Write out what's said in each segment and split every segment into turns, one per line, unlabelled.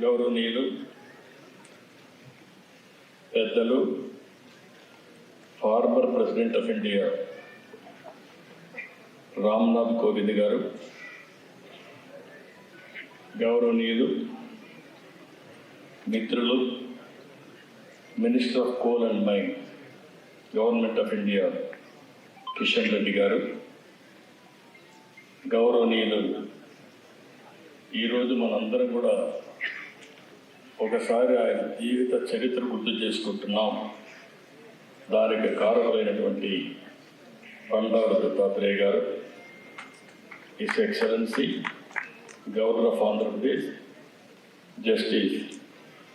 గౌరవనీయులు పెద్దలు former president of India Ramnath Kovind garu గౌరవనీయులు మిత్రులు minister of coal and mine government of India Kishan Reddy garu గౌరవనీయులు ఈరోజు మనందరం కూడా ఒకసారి ఆయన జీవిత చరిత్ర గుర్తు చేసుకుంటున్నాం. దానికి కారకులైనటువంటి Bandaru Dattatreya garu his excellency governor of Andhra Pradesh justice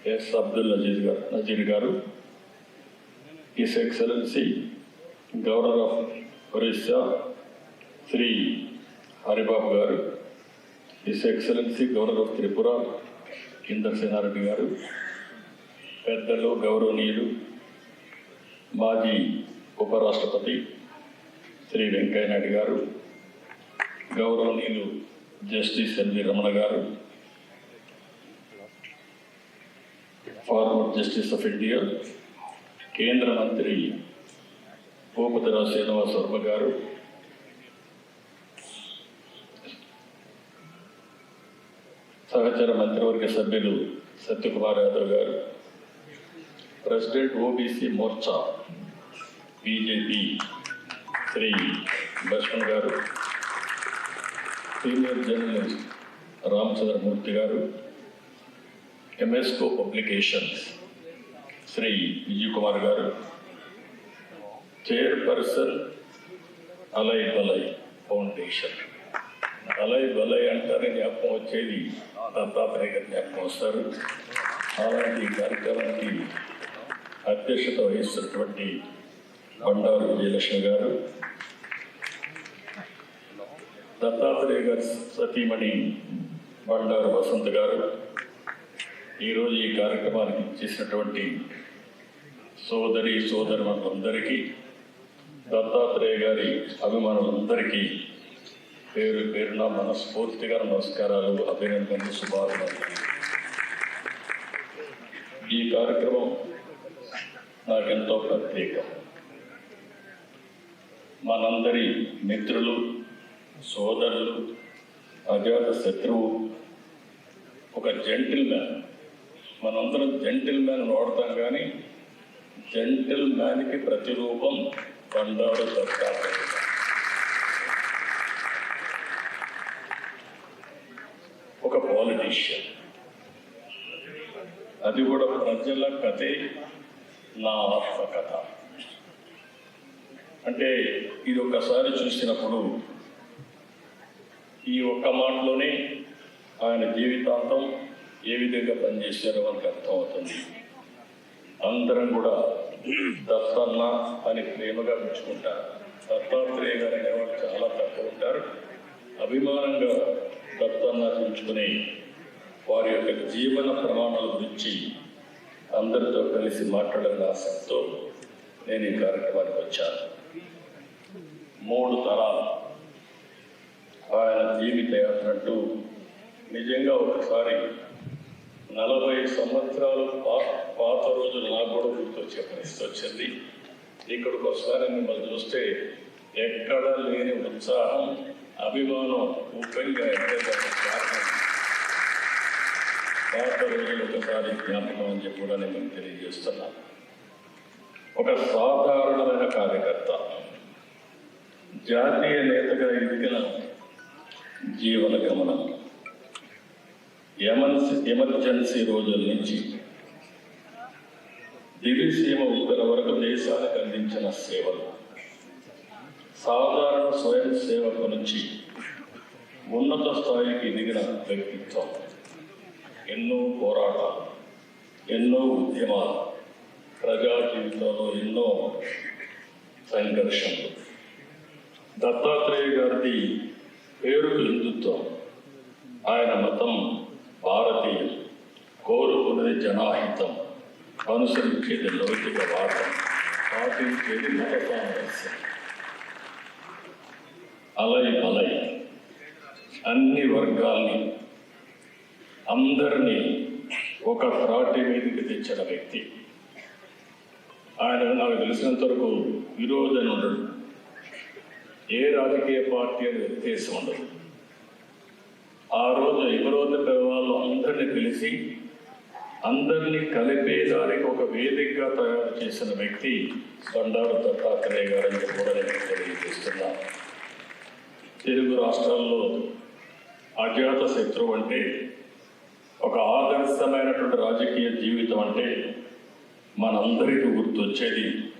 S Abdul Nazeer garu Nazeer garu his excellency governor of Orissa Shri Haribabu garu his excellency governor of Tripura కిందర్ Senareddy గారు పెద్దలు గౌరవనీయులు మాజీ ఉపరాష్ట్రపతి శ్రీ వెంకయ్యనాయుడు గారు గౌరవనీయులు జస్టిస్ ఎన్వి రమణ గారు farmer justice of India కేంద్ర మంత్రి భూపతిరావు శ్రీనివాస వర్మ గారు సహచర మంత్రివర్గ సభ్యులు Satyakumar Yadav garu president OBC Morcha BJP Shri Laxman garu senior journalist Ramachandramurthy garu Emesco publications Shri Vijay Kumar garu chairperson అలై బలై ఫౌండేషన్ అలై బలై అంటారని జ్ఞాపకం వచ్చేది. దత్తాత్రేయ గారి జ్ఞాపకం వస్తారు అలాంటి కార్యక్రమానికి అధ్యక్షత వహిస్తున్నటువంటి బండారు విజయలక్ష్మి గారు దత్తాత్రేయ గారి సతీమణి బండారు వసంత్ గారు ఈరోజు ఈ కార్యక్రమానికి చేసినటువంటి సోదరి సోదరులందరికీ దత్తాత్రేయ గారి అభిమానులందరికీ పేరు పేరున మనస్ఫూర్తిగా నమస్కారాలు అభినందనలు శుభాభినందనలు. ఈ కార్యక్రమం నాకెంతో ప్రత్యేకం. మనందరి మిత్రులు సోదరులు అజాత శత్రువు ఒక జెంటిల్ మ్యాన్ మనందరం జెంటిల్ మ్యాన్ వాడతాం కానీ జెంటిల్ మ్యాన్కి ప్రతిరూపం బండారు దత్తాత్రేయ ఒక పాలిటీషియన్ అది కూడా ప్రజల కథే. నా ఆత్మకథ అంటే ఇది ఒకసారి చూసినప్పుడు ఈ ఒక్క మాటలోనే ఆయన జీవితాంతం ఏ విధంగా పనిచేశారో మనకు అర్థమవుతుంది. అందరం కూడా దత్తన్న అని ప్రేమగా మెచ్చుకుంటారు. దత్తాత్రేయ గారు అనేవాళ్ళు చాలా తక్కువ ఉంటారు. అభిమానంగా దత్తన్న పెంచుకునే వారి యొక్క జీవన ప్రమాణాల గురించి అందరితో కలిసి మాట్లాడాలని ఆసక్తితో నేను ఈ కార్యక్రమానికి వచ్చాను. మూడు తరాలు ఆయన జీవిత యాత్ర అంటూ నిజంగా ఒకసారి నలభై సంవత్సరాలు పాత రోజులు నాకు కూడా గుర్తొచ్చే పరిస్థితి వచ్చింది. ఇక్కడికి ఒకసారి మిమ్మల్ని చూస్తే ఎక్కడ లేని ఉత్సాహం అభిమానం ముఖ్యంగా ఎక్కడ కారణం. పాత రోజులు ఒకసారి జ్ఞాపకం అని చెప్పి కూడా నేను తెలియజేస్తున్నాను ఒక సాధారణమైన కార్యకర్త జాతీయ నేతగా ఎదిగిన జీవన గమనం ఎమర్జెన్సీ ఎమర్జెన్సీ రోజుల నుంచి దివిసీమ ఉత్తర వరకు దేశానికి అందించిన సేవలు సాధారణ స్వయం సేవకు నుంచి ఉన్నత స్థాయికి ఎదిగిన వ్యక్తిత్వం. ఎన్నో పోరాటాలు ఎన్నో ఉద్యమాలు ప్రజా జీవితంలో ఎన్నో సంఘర్షణలు. దత్తాత్రేయ గారిది పేరుకు హిందుత్వం. ఆయన మతం భారతీయం కోరుకున్నది జనాహితం. అనుసరించేది లౌకికవాదం పాటించేది మత సామరస్యం అలై అలై అన్ని వర్గాల్ని అందరినీ ఒక త్రాటి మీదకి తెచ్చిన వ్యక్తి. ఆయన నాకు తెలిసినంత వరకు విరోధన ఉండడు. ఏ రాజకీయ పార్టీ అని వ్యత్యాసం ఉండదు ఆ రోజు విరోధ వాళ్ళు అందరినీ పిలిచి అందరినీ కలిపేదానికి ఒక వేదికగా తయారు చేసిన వ్యక్తి బండారు దత్తాత్రేయ గారని కూడా నేను తెలియజేస్తున్నా. తెలుగు రాష్ట్రాల్లో అజాత శత్రువు అంటే ఒక ఆదర్శమైనటువంటి రాజకీయ జీవితం అంటే మనందరికీ గుర్తొచ్చేది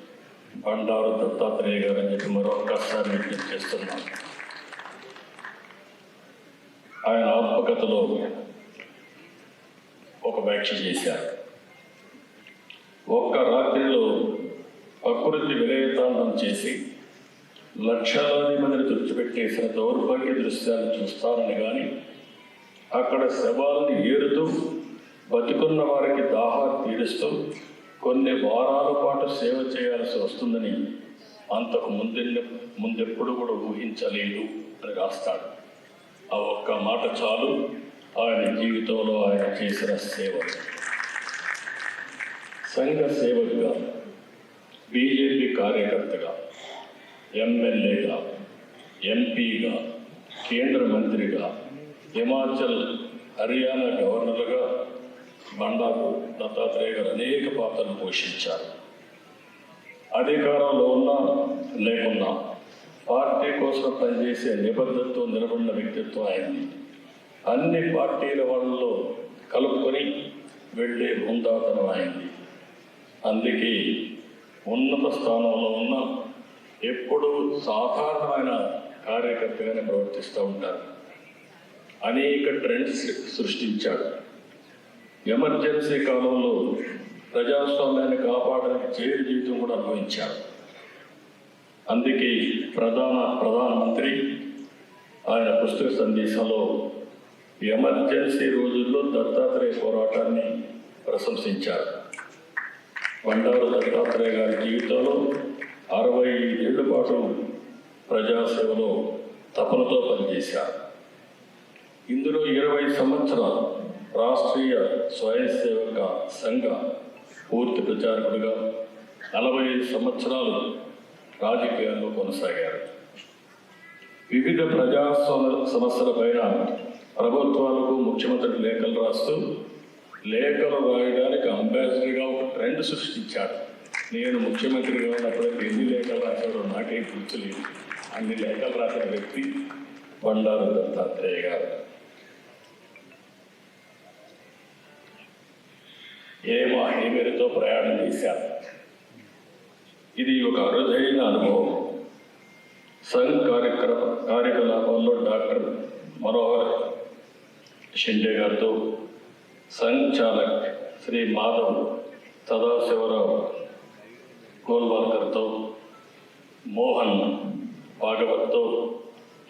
బండారు దత్తాత్రేయ గారు అని చెప్పి మరొకసారి విజ్ఞప్తి చేస్తున్నాం. ఆయన ఆత్మకథలో ఒక వ్యాఖ్య చేశారు. ఒక్క రాత్రిలో ప్రకృతి విలయతాండం చేసి లక్షలాది మందిని తుడిచిపెట్టేసిన దౌర్భాగ్య దృశ్యాలు చూస్తానని కానీ అక్కడ శవాలను ఏరుతూ బతికున్న వారికి దాహా తీరుస్తూ కొన్ని వారాల పాటు సేవ చేయాల్సి వస్తుందని అంతకు ముందెన్న ముందెప్పుడు కూడా ఊహించలేదు అని రాస్తాడు. ఆ ఒక్క మాట చాలు. ఆయన జీవితంలో ఆయన చేసిన సేవ. సంఘ సేవకుగా బీజేపీ కార్యకర్తగా ఎమ్మెల్యేగా ఎంపీగా కేంద్ర మంత్రిగా హిమాచల్ హర్యానా గవర్నర్గా బండారు దత్తాత్రేయ గారు అనేక పాత్రలు పోషించారు. అధికారంలో ఉన్నా లేకున్నా పార్టీ కోసం పనిచేసే నిబద్ధతతో నిలబడిన వ్యక్తిత్వం ఆయనది. అన్ని పార్టీల వాళ్ళలో కలుపుకొని వెళ్ళే హుందాతనం ఆయనది. అందుకే ఉన్నత స్థానంలో ఉన్న ఎప్పుడూ సాధారణమైన కార్యకర్తగానే ప్రవర్తిస్తూ ఉంటారు. అనేక ట్రెండ్స్ సృష్టించాడు. ఎమర్జెన్సీ కాలంలో ప్రజాస్వామ్యాన్ని కాపాడడానికి జైలు జీవితం కూడా అనుభవించాడు. అందుకే ప్రధాన ప్రధానమంత్రి ఆయన పుస్తక సందేశంలో ఎమర్జెన్సీ రోజుల్లో దత్తాత్రేయ పోరాటాన్ని ప్రశంసించారు. బండారు దత్తాత్రేయ గారి జీవితంలో అరవై ఏళ్ళ పాటు ప్రజాసేవలో తపనతో పనిచేశారు. ఇందులో ఇరవై సంవత్సరాలు రాష్ట్రీయ స్వయం సేవక సంఘ పూర్తి ప్రచారకుడిగా నలభై ఐదు సంవత్సరాలు రాజకీయాల్లో కొనసాగారు. వివిధ ప్రజా సమస్యలపైన ప్రభుత్వాలకు ముఖ్యమంత్రి లేఖలు రాస్తూ లేఖలు రాయడానికి అంబాసిడర్గా ఒక ట్రెండ్ సృష్టించాడు నేను ముఖ్యమంత్రిగా ఉన్నప్పటికీ ఎన్ని లేఖలు రాశాడో నాకేం గుర్తులేదు. అన్ని లేఖలు రాసిన వ్యక్తి బండారు దత్తాత్రేయ గారు. ఏ మహిమరితో ప్రయాణం చేశారు. ఇది ఒక అరుదైన అనుభవం. సంఘ్ కార్యక్రమ కార్యకలాపాల్లో డాక్టర్ మనోహర్ షిండే గారితో సంఘ్ చాలక్ శ్రీ మాధవ్ సదాశివరావు గోల్వాల్కర్తో మోహన్ భాగవత్తో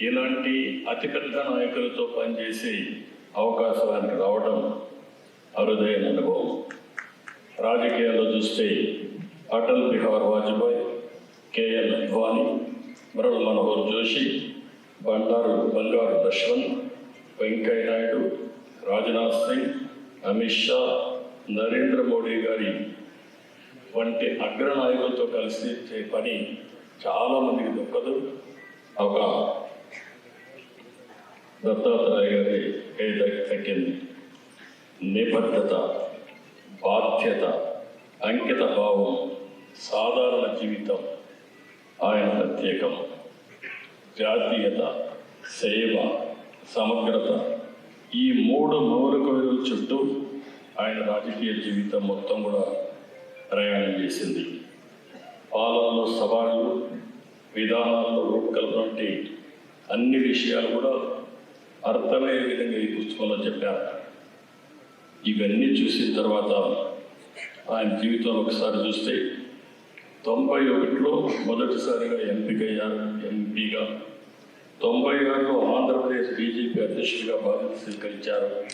ఇలాంటి అతిపెద్ద నాయకులతో పనిచేసే అవకాశానికి రావడం అరుదైన అనుభవం. రాజకీయాల్లో చూస్తే అటల్ బిహార్ వాజ్పేయి కేఎల్ అద్వానీ మరణ మనోహర్ జోషి బండారు బంగారు లక్ష్మణ్ వెంకయ్య నాయుడు రాజ్నాథ్ సింగ్ అమిత్ షా నరేంద్ర మోడీ గారి వంటి అగ్రనాయకులతో కలిసి చే పని చాలామందికి దొరకదు. ఒక దత్తాత్రేయ గారి దక్కింది నిబద్ధత. బాధ్యత అంకిత భావం సాధారణ జీవితం. ఆయన ప్రత్యేకం. జాతీయత సేవ సమగ్రత. ఈ మూడు మౌలిక విలువల చుట్టూ ఆయన రాజకీయ జీవితం మొత్తం కూడా ప్రయాణం చేసింది. పాలనలో సవాళ్ళు విధానాల్లో రూపకల్పన వంటి అన్ని విషయాలు కూడా అర్థమయ్యే విధంగా ఈ పుస్తకంలో చెప్పారు. ఇవన్నీ చూసిన తర్వాత ఆయన జీవితంలో ఒకసారి చూస్తే తొంభై ఒకటిలో మొదటిసారిగా ఎంపికయ్యారు ఎంపీగా. తొంభై ఆరులో ఆంధ్రప్రదేశ్ బీజేపీ అధ్యక్షుడిగా బాధ్యత స్వీకరించారు.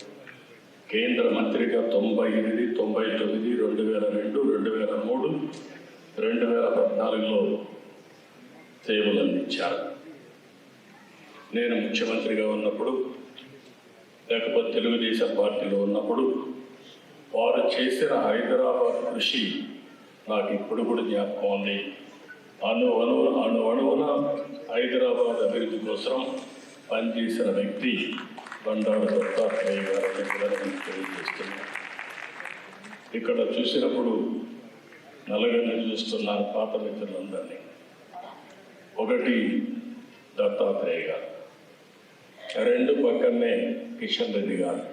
కేంద్ర మంత్రిగా తొంభై ఎనిమిది తొంభై తొమ్మిది రెండు వేల రెండు రెండు వేల మూడు రెండు వేల పద్నాలుగులో సేవలు అందించారు. నేను ముఖ్యమంత్రిగా ఉన్నప్పుడు లేకపోతే తెలుగుదేశం పార్టీలో ఉన్నప్పుడు వారు చేసిన హైదరాబాద్ కృషి నాకు ఇప్పుడు కూడా జ్ఞాపకం ఉంది. అణు అణు అణు అణువున హైదరాబాద్ అభివృద్ధి కోసం పనిచేసిన వ్యక్తి బండారు దత్తాత్రేయ గారు నేను ఇక్కడ చూసినప్పుడు నలుగురిని చూస్తున్నాను పాత మిత్రులందరినీ. ఒకటి దత్తాత్రేయ గారు. రెండు పక్కనే కిషన్ రెడ్డి గారు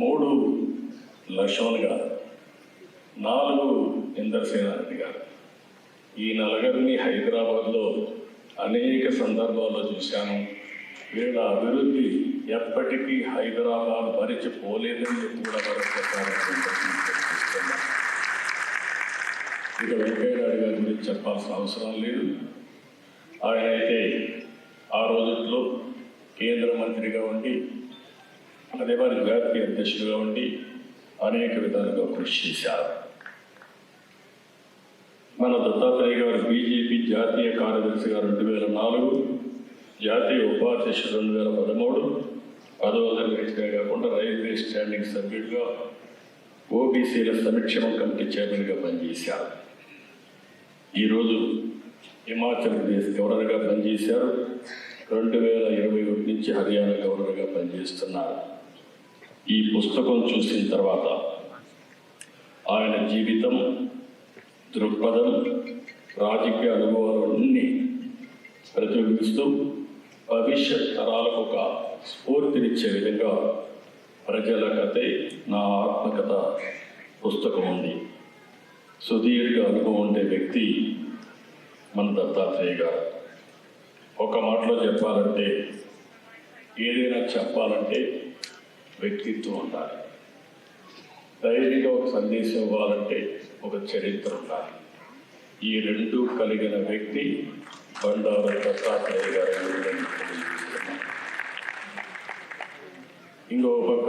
మూడు లక్ష్మణ్ గారు నాలుగు ఇంద్రసేనారెడ్డి గారు. ఈ నలుగురిని హైదరాబాద్లో అనేక సందర్భాల్లో చూశాను. వీళ్ళ అభివృద్ధి ఎప్పటికీ హైదరాబాద్ మరిచిపోలేదని చెప్పి కూడా మరొకసారి ఇక వెంకయ్యనాయుడు గారి గురించి చెప్పాల్సిన అవసరం లేదు. ఆయన అయితే ఆ రోజుల్లో కేంద్ర మంత్రిగా ఉండి అదే వారి జాతీయ అధ్యక్షుడిగా ఉండి అనేక విధాలుగా కృషి చేశారు. మన దత్తాత్రేయ గారు బీజేపీ జాతీయ కార్యదర్శిగా రెండు వేల నాలుగు జాతీయ ఉపాధ్యక్షుడు రెండు వేల పదమూడు పదవ తరగతిగా కాకుండా రైల్వే స్టాండింగ్ సభ్యుడిగా ఓబీసీల సంక్షేమ కమిటీ చైర్మన్గా పనిచేశారు. ఈరోజు హిమాచల్ ప్రదేశ్ గవర్నర్గా పనిచేశారు. రెండు వేల ఇరవై ఒకటి నుంచి హర్యానా గవర్నర్గా పనిచేస్తున్నారు. ఈ పుస్తకం చూసిన తర్వాత ఆయన జీవితం దృక్పథం రాజకీయ అనుభవాలు ప్రతిబింబిస్తూ భవిష్యత్ తరాలకు ఒక స్ఫూర్తినిచ్చే విధంగా ప్రజల కథే నా ఆత్మకథ పుస్తకం ఉంది. సుదీర్ఘ అనుభవం ఉండే వ్యక్తి మన దత్తాత్రేయ గారు. ఒక మాటలో చెప్పాలంటే ఏదైనా చెప్పాలంటే వ్యక్తిత్వం ఉండాలి. ధైర్యంగా ఒక సందేశం ఇవ్వాలంటే ఒక చరిత్ర ఉండాలి. ఈ రెండు కలిగిన వ్యక్తి బండారు దత్తాత్రేయ గారు ఇంకో పక్క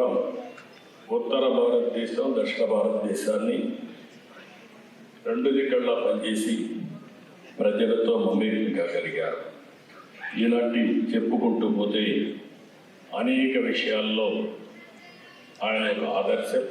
ఉత్తర భారతదేశం దక్షిణ భారతదేశాన్ని రెండు దిక్కల్లా పనిచేసి ప్రజలతో మమేకంగా కలిగారు. ఇలాంటి చెప్పుకుంటూ పోతే అనేక విషయాల్లో ఆయన ఒక ఆదర్శం